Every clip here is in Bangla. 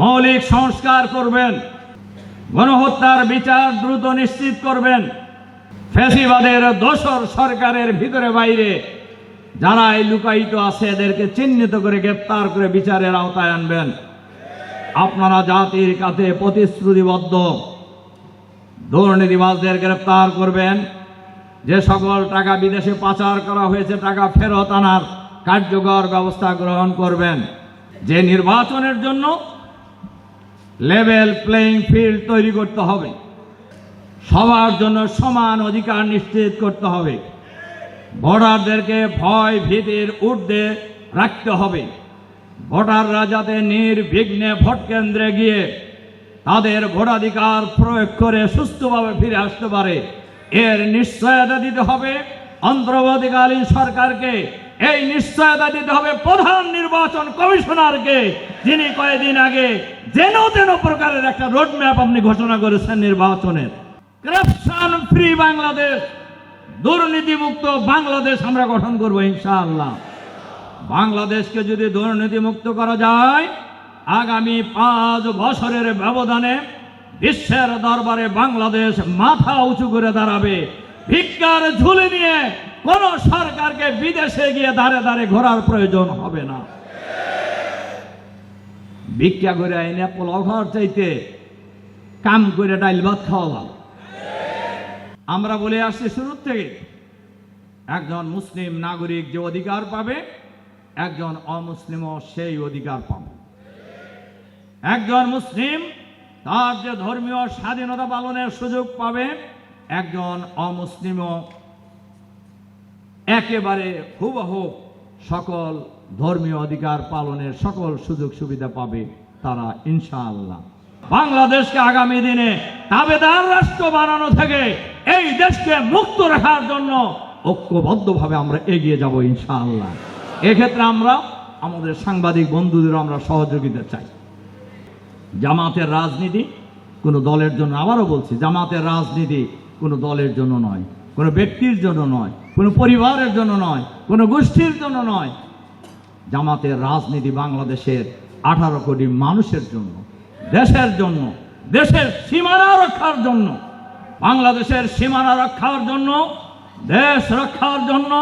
মৌলিক সংস্কার করবেন। গণহত্যার বিচার দ্রুত নিশ্চিত করবেন। ফ্যাসিবাদের দোসর সরকারের ভিতরে বাইরে যারা এই লুকায়িত আছে, এদেরকে চিহ্নিত করে গ্রেপ্তার করে বিচারের আওতায় আনবেন। আপনারা জাতির কাছে প্রতিশ্রুতিবদ্ধ। দুর্নীতিবাজদের গ্রেপ্তার করবেন। যে সকল টাকা বিদেশে পাচার করা হয়েছে, টাকা ফেরত আনার কার্যকর ব্যবস্থা গ্রহণ করবেন। যে নির্বাচনের জন্য লেভেল প্লেইং ফিল্ড তৈরি করতে হবে। সবার জন্য সমান অধিকার নিশ্চিত করতে হবে। ভোটারদেরকে ভয়, ভীতির ঊর্ধ্বে রাখতে হবে। ভোটাররা যাতে নির্বিঘ্নে ভোট কেন্দ্রে গিয়ে তাদের ভোটাধিকার প্রয়োগ করে সুস্থভাবে ফিরে আসতে পারে। এর নিশ্চয়তা দিতে হবে। অন্তর্বর্তীকালীন সরকারকে এই নিশ্চয়তা দিতে হবে প্রধান নির্বাচন কমিশনারকে, যিনি কয়েকদিন আগে যেন তেন প্রকারের একটা রোডম্যাপ আপনি ঘোষণা করেছেন নির্বাচনের। করাপশন ফ্রি বাংলাদেশ দুর্নীতিমুক্ত বাংলাদেশ আমরা গঠন করব ইনশাআল্লাহ। বাংলাদেশকে যদি দুর্নীতিমুক্ত করা যায়, আগামী পাঁচ বছরের ব্যবধানে বিশ্বের দরবারে বাংলাদেশ মাথা উঁচু করে দাঁড়াবে। ভিক্ষার ঝুলে নিয়ে কোন সরকারকে বিদেশে গিয়ে দাঁড়ে দাঁড়ে ঘোরার প্রয়োজন হবে না। ভিক্ষা করে আইনে পোলাও চাইতে কাম করে ডাইল ভাত খাওয়া ভালো। আমরা বলে আসছি শুরুর থেকে, একজন মুসলিম নাগরিক যে অধিকার পাবে, একজন অমুসলিমও সেই অধিকার পাবে। একজন মুসলিম তার যে ধর্মীয় স্বাধীনতা পালনের সুযোগ পাবে, একজন অমুসলিমও একেবারে হুবহু সকল ধর্মীয় অধিকার পালনের সকল সুযোগ সুবিধা পাবে তারা, ইনশাআল্লাহ। বাংলাদেশকে আগামী দিনে তাবেদার রাষ্ট্র বানানো থেকে এই দেশকে মুক্ত রাখার জন্য ঐক্যবদ্ধভাবে আমরা এগিয়ে যাব, ইনশাআল্লাহ। এক্ষেত্রে আমরা, আমাদের সাংবাদিক বন্ধুদের আমরা সহযোগিতা চাই। জামাতের রাজনীতি কোনো দলের জন্য, আবারও বলছি, জামাতের রাজনীতি কোনো দলের জন্য নয়। কোনো ব্যক্তির জন্য নয়, কোনো পরিবারের জন্য নয়, কোনো গোষ্ঠীর জন্য নয়। জামাতের রাজনীতি বাংলাদেশের আঠারো কোটি মানুষের জন্য, দেশের জন্য, দেশের সীমানা রক্ষার জন্য, বাংলাদেশের সীমানা রক্ষার জন্য, দেশ রক্ষার জন্য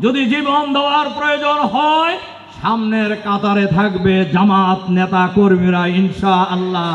যদি জীবন দেওয়ার প্রয়োজন হয়, সামনের কাতারে থাকবে জামাত নেতা কর্মীরা ইনশা আল্লাহ